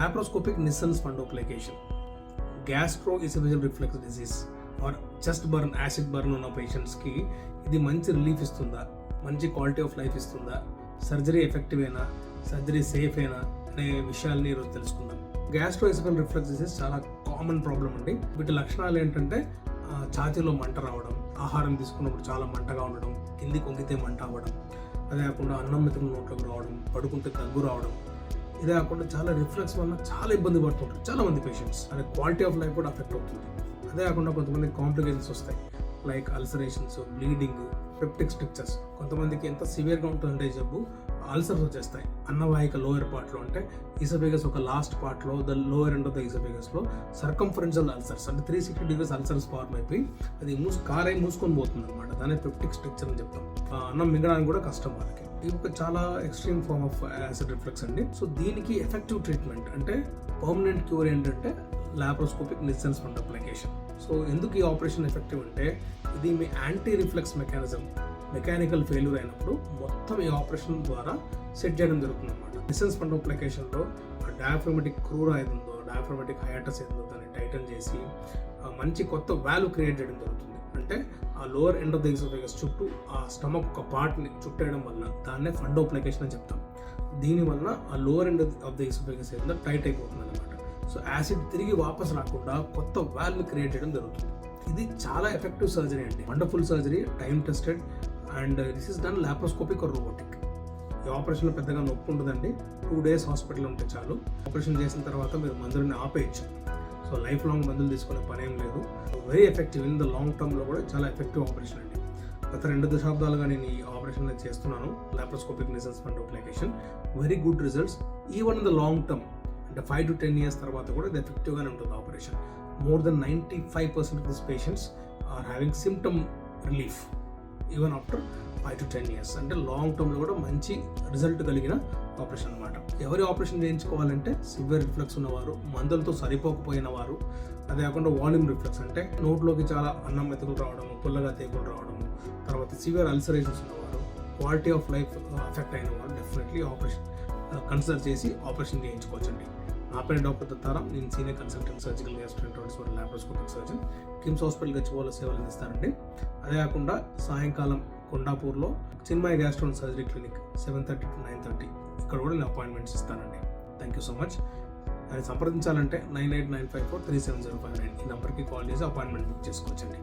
Laparoscopic Nissen's fundoplication gastro oesophageal reflux disease or chest burn acid burn ఉన్న పేషెంట్స్కి ఇది మంచి రిలీఫ్ ఇస్తుందా? మంచి క్వాలిటీ ఆఫ్ లైఫ్ ఇస్తుందా? సర్జరీ ఎఫెక్టివ్ అయినా సర్జరీ సేఫ్ అయినా అనే విషయాల్ని ఈరోజు తెలుసుకుందాం. గ్యాస్ట్రో ఇసిఫిజల్ రిఫ్లెక్స్ డిసీజ్ చాలా కామన్ ప్రాబ్లం అండి. వీటి లక్షణాలు ఏంటంటే ఛాతీలో మంట రావడం ఆహారం తీసుకున్నప్పుడు చాలా మంటగా ఉండడం కింది కొంగితే మంట అవ్వడం అదే కాకుండా అన్నం మెతుకు నోట్లోకి రావడం పడుకుంటే దగ్గు రావడం ఇదే కాకుండా చాలా రిఫ్లెక్స్ వల్ల చాలా ఇబ్బంది పడుతుంటారు. చాలా మంది పేషెంట్స్ అనే క్వాలిటీ ఆఫ్ లైఫ్ కూడా అఫెక్ట్ అవుతుంది. అదే కాకుండా కొంతమంది కాంప్లికేషన్స్ వస్తాయి. Like ulcerations bleeding peptic strictures కొంతమందికి ఎంత సివియర్గా ఉంటుందంటే జబ్బు అల్సర్స్ వచ్చేస్తాయి. అన్నవాహిక లోయర్ పార్ట్లో అంటే ఈసబేగస్ ఒక లాస్ట్ పార్ట్లో the lower end of the ఈసబేగస్లో circumferential ulcers అంటే three sixty degrees ulcers form అయిపోయి అది మూస్ కారై మూసుకొని పోతుంది అనమాట దాన్ని పెప్టిక్ స్ట్రిక్చర్ అని చెప్తాం. అన్నం మింగడానికి కూడా కష్టం వాళ్ళకి. ఇది ఒక చాలా extreme form of acid reflux అండి. సో దీనికి ఎఫెక్టివ్ ట్రీట్మెంట్ అంటే పర్మనెంట్ క్యూర్ ఏంటంటే laparoscopic Nissen's fundoplication so ఎందుకు ఈ ఆపరేషన్ ఎఫెక్టివ్ అంటే ఇది మీ anti reflux mechanism mechanical failure అయినప్పుడు మొత్తం ఈ ఆపరేషన్ ద్వారా సెట్ చేయడం జరుగుతుంది అనమాట డిసెన్స్ ఫండ్ అప్లికేషన్లో ఆ డయాఫ్రమెటిక్ క్రూరా ఏది ఉందో డయాఫ్రమెటిక్ హయాటస్ ఏదో దాన్ని టైటన్ చేసి మంచి కొత్త వాల్యూ క్రియేట్ చేయడం జరుగుతుంది. అంటే ఆ లోవర్ ఎండ్ ఆఫ్ ద చుట్టూ ఆ స్టమక్ ఒక పార్ట్ని చుట్టేయడం వల్ల దాన్నే ఫండ్ అప్లికేషన్ అని చెప్తాం. దీనివల్ల ఆ lower end of the oesophagus ఏదో టైట్ అయిపోతుంది అనమాట సో యాసిడ్ తిరిగి వాపస్ రాకుండా కొత్త వాల్వ్ క్రియేట్ చేయడం జరుగుతుంది. ఇది చాలా ఎఫెక్టివ్ సర్జరీ అండి. Wonderful surgery time tested and this is done laparoscopic or robotic ఈ ఆపరేషన్లో పెద్దగా నొప్పి ఉండదండి. టూ డేస్ హాస్పిటల్ ఉంటే చాలు. ఆపరేషన్ చేసిన తర్వాత మీరు మందులని ఆపేయచ్చు. సో లైఫ్ లాంగ్ మందులు తీసుకునే పని ఏం లేదు. Very effective in the long టర్మ్లో కూడా చాలా ఎఫెక్టివ్ ఆపరేషన్ అండి. గత రెండు దశాబ్దాలుగా నేను ఈ ఆపరేషన్ చేస్తున్నాను. Laparoscopic Nissen's fundoplication very good results even in the long term అంటే ఫైవ్ టు టెన్ ఇయర్స్ తర్వాత కూడా ఇది ఎఫెక్టివ్గానే ఉంటుంది operation more than ninety five percent of this patients are having symptom relief even after five to ten years అంటే long టర్మ్లో కూడా మంచి రిజల్ట్ కలిగిన ఆపరేషన్ అనమాట ఎవరి ఆపరేషన్ చేయించుకోవాలంటే సివియర్ రిఫ్లెక్స్ ఉన్నవారు మందులతో సరిపోకపోయిన వారు అదే కాకుండా వాల్యూమ్ రిఫ్లెక్స్ అంటే నోట్లోకి చాలా అన్నం మెతుకులు రావడము పుల్లగా తేకులు రావడము తర్వాత సివియర్ అల్సరేషన్స్ ఉన్నవారు క్వాలిటీ ఆఫ్ లైఫ్ అఫెక్ట్ అయిన వారు డెఫినెట్లీ ఆపరేషన్ కన్సిడర్ చేసి ఆపరేషన్ చేయించుకోవచ్చండి. నా పేరు డాక్టర్ దత్తారం. నేను సీనియర్ కన్సల్టెంట్ సర్జికల్ గ్యాస్ట్రెంట్రాలజిస్ట్ మరియు లాప్రోస్కోపిక్ సర్జన్ కిమ్స్ హాస్పిటల్ గచ్చిబౌలిలో సేవలు అందిస్తారండి. అదే కాకుండా సాయంకాలం కొండాపూర్లో Chinmaya gastro surgery clinic seven thirty to nine thirty. ఇక్కడ కూడా నేను అపాయింట్మెంట్స్ ఇస్తానండి. Thank you so much. అది సంప్రదించాలంటే nine eight nine five four three seven zero five nine ఈ నెంబర్కి కాల్ చేసి అపాయింట్మెంట్ బుక్ చేసుకోవచ్చండి.